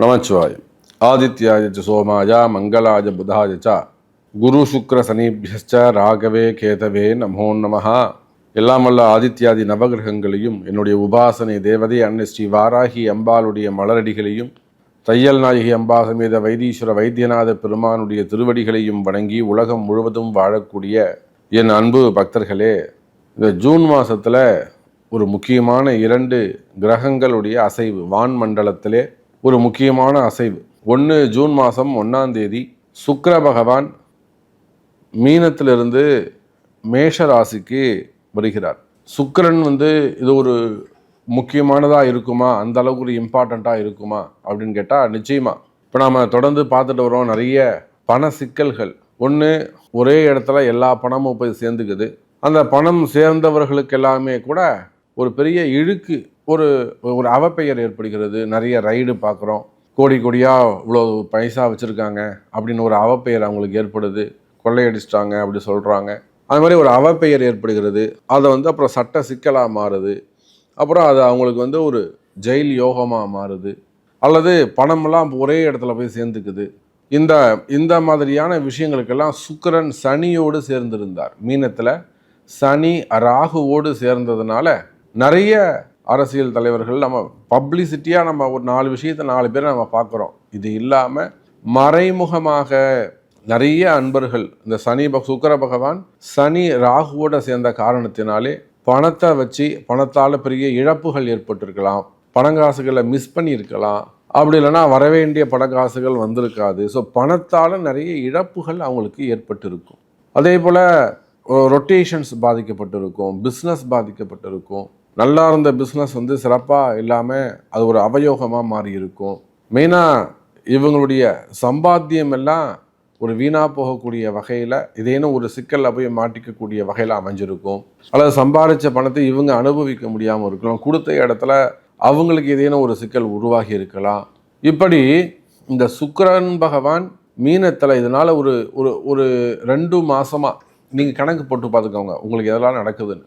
நமச்சிவாய் ஆதித்யாய சோமாய மங்களாய புதாய ச குரு சுக்ர சனீபியச்ச ராகவே கேதவே நமோ நமஹா எல்லாம் வல்ல ஆதித்யாதி நவகிரகங்களையும் என்னுடைய உபாசனை தேவதை அன்னை ஸ்ரீ வாராகி அம்பாளுடைய மலரடிகளையும் தையல் நாயகி அம்பா சமேத வைத்தீஸ்வர வைத்தியநாத பெருமானுடைய திருவடிகளையும் வணங்கி உலகம் முழுவதும் வாழக்கூடிய என் அன்பு பக்தர்களே இந்த ஜூன் மாதத்தில் ஒரு முக்கியமான இரண்டு கிரகங்களுடைய அசைவு வான் மண்டலத்திலே ஒரு முக்கியமான அசைவு. ஒன்று ஜூன் மாதம் ஒன்றாம் தேதி சுக்கர பகவான் மீனத்திலிருந்து மேஷ ராசிக்கு வருகிறார். சுக்கரன் வந்து இது ஒரு முக்கியமானதாக இருக்குமா? அந்த அளவுக்கு ஒரு இம்பார்ட்டண்ட்டாக இருக்குமா? அப்படின்னு கேட்டால் நிச்சயமா. இப்போ நாம் தொடர்ந்து பார்த்துட்டு வரோம் நிறைய பண சிக்கல்கள். ஒன்று ஒரே இடத்துல எல்லா பணமும் போய் சேர்ந்துக்குது. அந்த பணம் சேர்ந்தவர்களுக்கு எல்லாமே கூட ஒரு பெரிய இழுக்கு ஒரு ஒரு அவப்பெயர் ஏற்படுகிறது. நிறைய ரைடு பார்க்குறோம். கோடி கோடியாக இவ்வளோ பைசா வச்சுருக்காங்க அப்படின்னு ஒரு அவப்பெயர் அவங்களுக்கு ஏற்படுது. கொள்ளையடிச்சிட்டாங்க அப்படி சொல்கிறாங்க அது மாதிரி ஒரு அவப்பெயர் ஏற்படுகிறது. அதை வந்து அப்புறம் சட்ட சிக்கலாக மாறுது. அப்புறம் அது அவங்களுக்கு வந்து ஒரு ஜெயில் யோகமாக மாறுது. அல்லது பணமெல்லாம் ஒரே இடத்துல போய் சேர்ந்துக்குது. இந்த இந்த மாதிரியான விஷயங்களுக்கெல்லாம் சுக்கரன் சனியோடு சேர்ந்திருந்தார். மீனத்தில் சனி ராகுவோடு சேர்ந்ததுனால நிறைய அரசியல் தலைவர்கள் நம்ம பப்ளிசிட்டியாக நம்ம ஒரு நாலு விஷயத்தை நாலு பேர் நம்ம பார்க்குறோம். இது இல்லாமல் மறைமுகமாக நிறைய அன்பர்கள் இந்த சனி பக சுக்கர பகவான் சனி ராகுவோட சேர்ந்த காரணத்தினாலே பணத்தை வச்சு பணத்தால் பெரிய இழப்புகள் ஏற்பட்டிருக்கலாம். பணங்காசுகளை மிஸ் பண்ணியிருக்கலாம். அப்படி இல்லைன்னா வரவேண்டிய பணங்காசுகள் வந்திருக்காது. ஸோ பணத்தால் நிறைய இழப்புகள் அவங்களுக்கு ஏற்பட்டிருக்கும். அதே போல் ரொட்டேஷன்ஸ் பாதிக்கப்பட்டிருக்கும் பிஸ்னஸ் பாதிக்கப்பட்டிருக்கும். நல்லா இருந்த பிஸ்னஸ் வந்து சிறப்பாக இல்லாமல் அது ஒரு அவயோகமாக மாறி இருக்கும் மெயினாக இவங்களுடைய சம்பாத்தியம் எல்லாம் ஒரு வீணாக போகக்கூடிய வகையில் இதேனும் ஒரு சிக்கலில் போய் மாட்டிக்கக்கூடிய வகையில் அமைஞ்சிருக்கும். அல்லது சம்பாதிச்ச பணத்தை இவங்க அனுபவிக்க முடியாமல் இருக்கலாம். கொடுத்த இடத்துல அவங்களுக்கு ஏதேனும் ஒரு சிக்கல் உருவாகி இருக்கலாம். இப்படி இந்த சுக்கரன் பகவான் மீனத்தில் இதனால் ஒரு ஒரு ஒரு ரெண்டு மாதமாக நீங்கள் கணக்கு போட்டு பார்த்துக்கோங்க. உங்களுக்கு எதெல்லாம் நடக்குதுன்னு.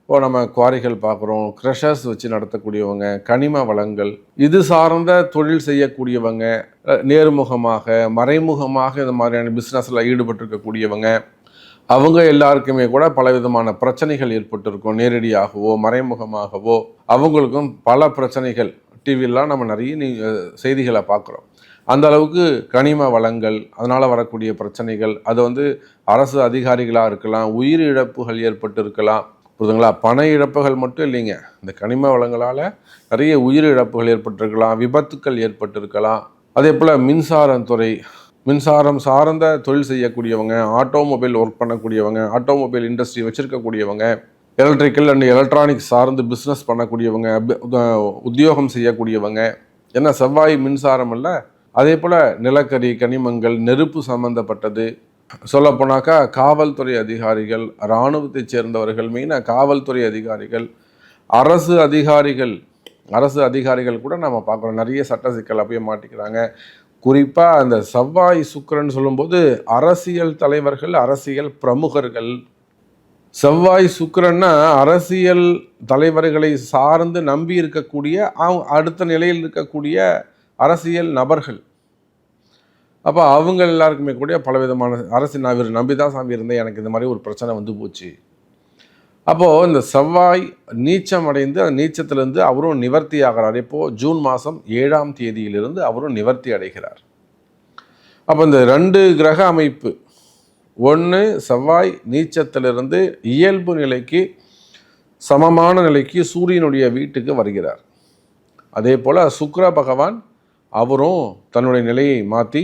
இப்போ நம்ம குவாரிகள் பார்க்குறோம் க்ரஷர்ஸ் வச்சு நடத்தக்கூடியவங்க கனிம வளங்கள் இது சார்ந்த தொழில் செய்யக்கூடியவங்க நேர்முகமாக மறைமுகமாக இந்த மாதிரியான பிஸ்னஸில் ஈடுபட்டிருக்கக்கூடியவங்க அவங்க எல்லாருக்குமே கூட பலவிதமான பிரச்சனைகள் ஏற்பட்டிருக்கும். நேரடியாகவோ மறைமுகமாகவோ அவங்களுக்கும் பல பிரச்சனைகள். டிவிலாம் நம்ம நிறைய செய்திகளை பார்க்குறோம். அந்த அளவுக்கு கனிம வளங்கள் அதனால் வரக்கூடிய பிரச்சனைகள் அது வந்து அரசு அதிகாரிகளாக இருக்கலாம் உயிரிழப்புகள் ஏற்பட்டு இருக்கலாம் புரிதுங்களா பண இழப்புகள் மட்டும் இல்லைங்க. இந்த கனிம வளங்களால் நிறைய உயிர் இழப்புகள் ஏற்பட்டிருக்கலாம் விபத்துக்கள் ஏற்பட்டிருக்கலாம். அதே போல் மின்சாரத்துறை மின்சாரம் சார்ந்த தொழில் செய்யக்கூடியவங்க ஆட்டோமொபைல் ஒர்க் பண்ணக்கூடியவங்க ஆட்டோமொபைல் இண்டஸ்ட்ரி வச்சுருக்கக்கூடியவங்க எலக்ட்ரிக்கல் அண்ட் எலக்ட்ரானிக்ஸ் சார்ந்து பிஸ்னஸ் பண்ணக்கூடியவங்க உத்தியோகம் செய்யக்கூடியவங்க ஏன்னா செவ்வாய் மின்சாரம் இல்லை அதே போல் நிலக்கரி கனிமங்கள் நெருப்பு சம்பந்தப்பட்டது சொல்லப்போனாக்கா காவல்துறை அதிகாரிகள் இராணுவத்தைச் சேர்ந்தவர்கள் மெயினாக காவல்துறை அதிகாரிகள் அரசு அதிகாரிகள் அரசு அதிகாரிகள் கூட நம்ம பார்க்குறோம் நிறைய சட்ட சிக்கலை போய் மாட்டிக்கிறாங்க. குறிப்பாக அந்த செவ்வாய் சுக்கரன் சொல்லும்போது அரசியல் தலைவர்கள் அரசியல் பிரமுகர்கள். செவ்வாய் சுக்கரன்னா அரசியல் தலைவர்களை சார்ந்து நம்பி இருக்கக்கூடிய அவங்க அடுத்த நிலையில் இருக்கக்கூடிய அரசியல் நபர்கள். அப்போ அவங்க எல்லாருக்குமே கூட பலவிதமான அரசு நான் இவர் நம்பி தான் சாமி இருந்தேன் எனக்கு இந்த மாதிரி ஒரு பிரச்சனை வந்து போச்சு. அப்போது இந்த செவ்வாய் நீச்சம் அடைந்து அந்த நீச்சத்திலேருந்து அவரும் நிவர்த்தி ஆகிறார். இப்போது ஜூன் மாதம் ஏழாம் தேதியிலிருந்து அவரும் நிவர்த்தி அடைகிறார். அப்போ இந்த ரெண்டு கிரக அமைப்பு ஒன்று செவ்வாய் நீச்சத்திலிருந்து இயல்பு நிலைக்கு சமமான நிலைக்கு சூரியனுடைய வீட்டுக்கு வருகிறார். அதே போல் சுக்ர பகவான் அவரும் தன்னுடைய நிலையை மாற்றி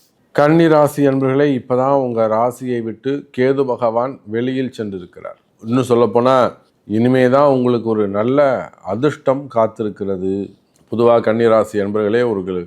கன்னி ராசி அன்பர்களே இப்போ தான் உங்கள் ராசியை விட்டு கேது பகவான் வெளியில் சென்றிருக்கிறார். இன்னும் சொல்லப்போனால் இனிமே தான் உங்களுக்கு ஒரு நல்ல அதிர்ஷ்டம் காத்திருக்கிறது. பொதுவாக கன்னி ராசி அன்பர்களே ஒரு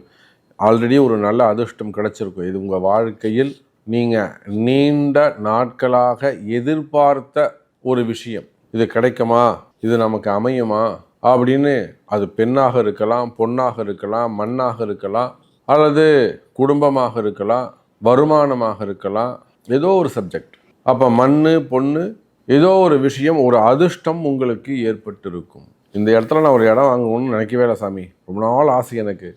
ஆல்ரெடி ஒரு நல்ல அதிர்ஷ்டம் கிடச்சிருக்கும். இது உங்கள் வாழ்க்கையில் நீங்கள் நீண்ட நாட்களாக எதிர்பார்த்த ஒரு விஷயம். இது கிடைக்குமா? இது நமக்கு அமையுமா? அப்படின்னு அது பெண்ணாக இருக்கலாம் பொண்ணாக இருக்கலாம் மண்ணாக இருக்கலாம் அல்லது குடும்பமாக இருக்கலாம் வருமானமாக இருக்கலாம் ஏதோ ஒரு சப்ஜெக்ட் அப்போ மண் பொண்ணு ஏதோ ஒரு விஷயம் ஒரு அதிர்ஷ்டம் உங்களுக்கு ஏற்பட்டிருக்கும். இந்த இடத்துல நான் ஒரு இடம் வாங்கணும்னு நினைக்கவே இல்லை சாமி. ரொம்ப நாள் ஆசை எனக்கு.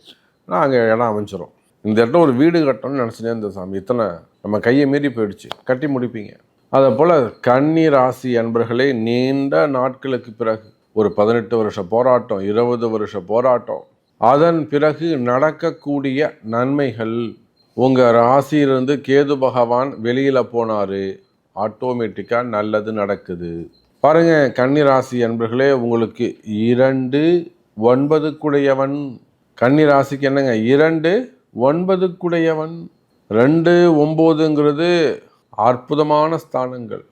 நான் அங்கே இடம் அமைஞ்சிரும். இந்த இடத்துல ஒரு வீடு கட்டணும்னு நினச்சினே இருந்த சாமி. இத்தனை நம்ம கையை மீறி போயிடுச்சு. கட்டி முடிப்பீங்க. அதை போல் கன்னி ராசி அன்பர்களே நீண்ட நாட்களுக்கு பிறகு ஒரு பதினெட்டு வருஷ போராட்டம் இருபது வருஷ போராட்டம் அதன் பிறகு நடக்கக்கூடிய நன்மைகள். உங்கள் ராசியிலிருந்து கேது பகவான் வெளியில் போனார். ஆட்டோமேட்டிக்காக நல்லது நடக்குது. பாருங்கள் கன்னி ராசி அன்பர்களே உங்களுக்கு இரண்டு ஒன்பதுக்குடையவன். கன்னி ராசிக்கு என்னங்க? இரண்டு ஒன்பதுக்குடையவன். ரெண்டு ஒம்போதுங்கிறது அற்புதமான ஸ்தானங்கள்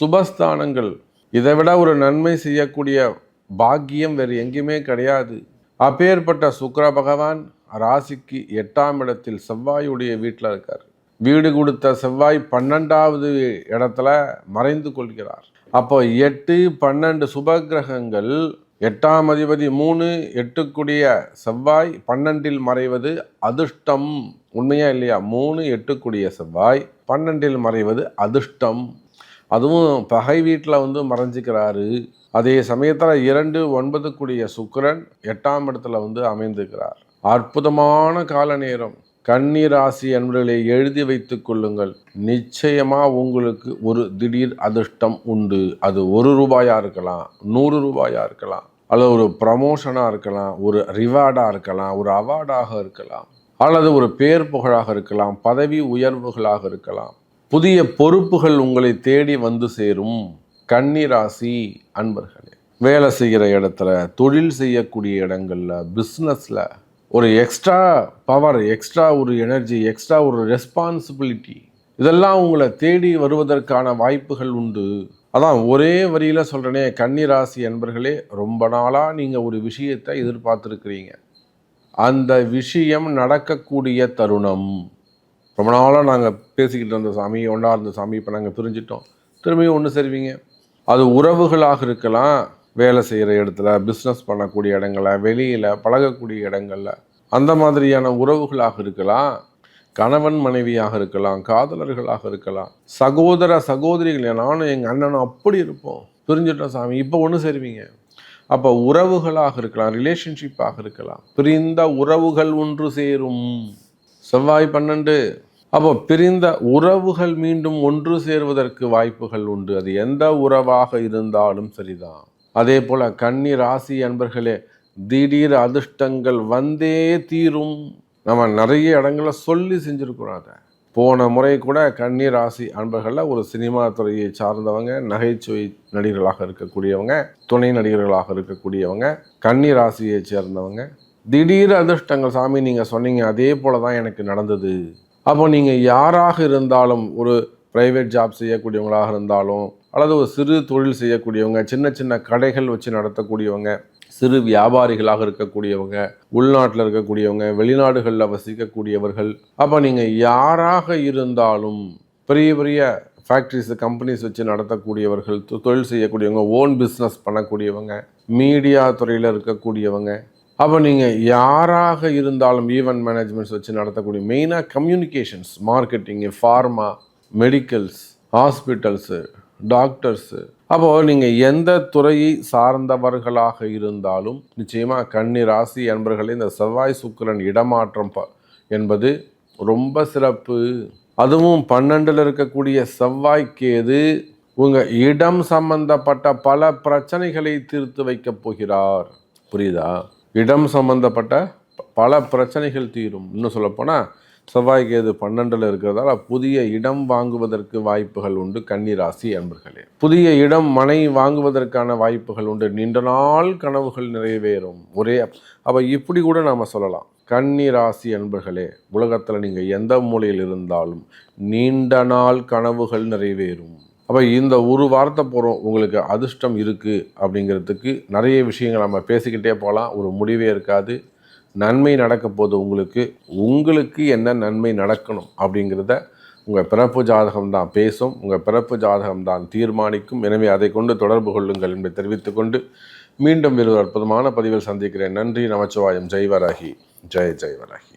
சுபஸ்தானங்கள். இதை விட ஒரு நன்மை செய்யக்கூடிய பாக்கியம் வேறு எங்கேயுமே கிடையாது. அப்பேற்பட்ட சுக்ர பகவான் ராசிக்கு எட்டாம் இடத்தில் செவ்வாயுடைய வீட்டில் இருக்கார். வீடு கொடுத்த செவ்வாய் பன்னெண்டாவது இடத்துல மறைந்து கொள்கிறார். அப்போ எட்டு பன்னெண்டு சுபகிரகங்கள் எட்டாம் அதிபதி மூணு எட்டுக்குடிய செவ்வாய் பன்னெண்டில் மறைவது அதிர்ஷ்டம். உண்மையா இல்லையா? மூணு எட்டுக்குடிய செவ்வாய் பன்னெண்டில் மறைவது அதிர்ஷ்டம். அதுவும் பகை வீட்டில் வந்து மறைஞ்சிக்கிறாரு. அதே சமயத்தில் இரண்டு ஒன்பதுக்குடிய சுக்கரன் எட்டாம் இடத்துல வந்து அமைந்திருக்கிறார். அற்புதமான கால நேரம். கன்னி ராசி எழுதி வைத்துக் கொள்ளுங்கள். நிச்சயமா உங்களுக்கு ஒரு திடீர் அதிர்ஷ்டம் உண்டு. அது ஒரு ரூபாயா இருக்கலாம் நூறு ரூபாயா இருக்கலாம் அல்லது ஒரு ப்ரமோஷனாக இருக்கலாம் ஒரு ரிவார்டாக இருக்கலாம் ஒரு அவார்டாக இருக்கலாம் அல்லது ஒரு பேர் புகழாக இருக்கலாம் பதவி உயர்வுகளாக இருக்கலாம். புதிய பொறுப்புகள் உங்களை தேடி வந்து சேரும். கன்னிராசி அன்பர்களே வேலை செய்கிற இடத்துல தொழில் செய்யக்கூடிய இடங்கள்ல பிஸ்னஸில் ஒரு எக்ஸ்ட்ரா பவர் எக்ஸ்ட்ரா ஒரு எனர்ஜி எக்ஸ்ட்ரா ஒரு ரெஸ்பான்சிபிலிட்டி இதெல்லாம் உங்களை தேடி வருவதற்கான வாய்ப்புகள் உண்டு. அதான் ஒரே வரியில் சொல்கிறேனே கன்னிராசி அன்பர்களே ரொம்ப நாளாக நீங்கள் ஒரு விஷயத்தை எதிர்பார்த்துருக்கிறீங்க. அந்த விஷயம் நடக்கக்கூடிய தருணம் ரொம்ப நாளாக நாங்கள் பேசிக்கிட்டு இருந்த சாமி ஒன்றா இருந்த சாமி இப்போ நாங்கள் பிரிஞ்சிட்டோம். திரும்பியும் ஒன்று செய்வீங்க. அது உறவுகளாக இருக்கலாம். வேலை செய்கிற இடத்துல பிஸ்னஸ் பண்ணக்கூடிய இடங்கள வெளியில் பழகக்கூடிய இடங்களில் அந்த மாதிரியான உறவுகளாக இருக்கலாம். கணவன் மனைவியாக இருக்கலாம் காதலர்களாக இருக்கலாம். சகோதர சகோதரிகள் நானும் எங்கள் அண்ணனும் அப்படி இருப்போம். பிரிஞ்சிட்டோம் சாமி இப்போ ஒன்று சேருவீங்க அப்போ உறவுகளாக இருக்கலாம் ரிலேஷன்ஷிப்பாக இருக்கலாம். பிரிந்த உறவுகள் ஒன்று சேரும். செவ்வாய் பன்னெண்டு. அப்போ பிரிந்த உறவுகள் மீண்டும் ஒன்று சேருவதற்கு வாய்ப்புகள் உண்டு. அது எந்த உறவாக இருந்தாலும் சரிதான். அதே போல கன்னி ராசி அன்பர்களே திடீர் அதிர்ஷ்டங்கள் வந்தே தீரும். நம்ம நிறைய இடங்கள்ல சொல்லி செஞ்சுருக்கிறோம் அதை போன முறை கூட கன்னி ராசி அன்பர்களில் ஒரு சினிமா துறையை சார்ந்தவங்க நகைச்சுவை நடிகர்களாக இருக்கக்கூடியவங்க துணை நடிகர்களாக இருக்கக்கூடியவங்க கன்னி ராசியை சேர்ந்தவங்க திடீர் அதிர்ஷ்டங்கள் சாமி நீங்கள் சொன்னீங்க அதே போல தான் எனக்கு நடந்தது. அப்போ நீங்கள் யாராக இருந்தாலும் ஒரு ப்ரைவேட் ஜாப் செய்யக்கூடியவங்களாக இருந்தாலும் அல்லது ஒரு சிறு தொழில் செய்யக்கூடியவங்க சின்ன சின்ன கடைகள் வச்சு நடத்தக்கூடியவங்க சிறு வியாபாரிகளாக இருக்கக்கூடியவங்க உள்நாட்டில் இருக்கக்கூடியவங்க வெளிநாடுகளில் வசிக்கக்கூடியவர்கள் அப்போ நீங்கள் யாராக இருந்தாலும் பெரிய பெரிய ஃபேக்ட்ரிஸ் கம்பெனிஸ் வச்சு நடத்தக்கூடியவர்கள் தொ- தொழில் செய்யக்கூடியவங்க ஓன் பிஸ்னஸ் பண்ணக்கூடியவங்க மீடியா துறையில் இருக்கக்கூடியவங்க அப்போ நீங்கள் யாராக இருந்தாலும் ஈவெண்ட் மேனேஜ்மெண்ட்ஸ் வச்சு நடத்தக்கூடிய மெயினாக communications marketing pharma medicals hospitals doctors அப்போது நீங்கள் எந்த துறையை சார்ந்தவர்களாக இருந்தாலும் நிச்சயமாக கன்னி ராசி என்பர்களே இந்த செவ்வாய் சுக்கரன் இடமாற்றம் ப என்பது ரொம்ப சிறப்பு. அதுவும் பன்னெண்டில் இருக்கக்கூடிய செவ்வாய்க்கேது உங்கள் இடம் சம்பந்தப்பட்ட பல பிரச்சனைகளை தீர்த்து வைக்கப் போகிறார். புரியுதா? இடம் சம்பந்தப்பட்ட ப- பல பிரச்சனைகள் தீரும். இன்னும் சொல்லப்போனால் செவ்வாய்க்கு கேது பன்னெண்டில் இருக்கிறதால புதிய இடம் வாங்குவதற்கு வாய்ப்புகள் உண்டு கன்னி ராசி அன்பர்களே. புதிய இடம் மனை வாங்குவதற்கான வாய்ப்புகள் உண்டு. நீண்ட நாள் கனவுகள் நிறைவேறும். ஒரே அப்போ இப்படி கூட நாம் சொல்லலாம். கன்னிராசி அன்பர்களே உலகத்தில் நீங்கள் எந்த மூலையில் இருந்தாலும் நீண்ட நாள் கனவுகள் நிறைவேறும். அப்போ இந்த ஒரு வாரத்தை போகிறோம் உங்களுக்கு அதிர்ஷ்டம் இருக்குது அப்படிங்கிறதுக்கு நிறைய விஷயங்கள் நம்ம பேசிக்கிட்டே போகலாம். ஒரு முடிவே இருக்காது. நன்மை நடக்க போது உங்களுக்கு. உங்களுக்கு என்ன நன்மை நடக்கணும் அப்படிங்கிறத உங்கள் பிறப்பு ஜாதகம் தான் பேசும். உங்கள் பிறப்பு ஜாதகம் தான் தீர்மானிக்கும். எனவே அதை கொண்டு தொடர்பு கொள்ளுங்கள் என்பதை தெரிவித்துக்கொண்டு மீண்டும் வேறு அற்புதமான பதிவில் சந்திக்கிறேன். நன்றி நமச்சிவாயம். ஜெய்வராகி. ஜெய ஜெய்வராகி.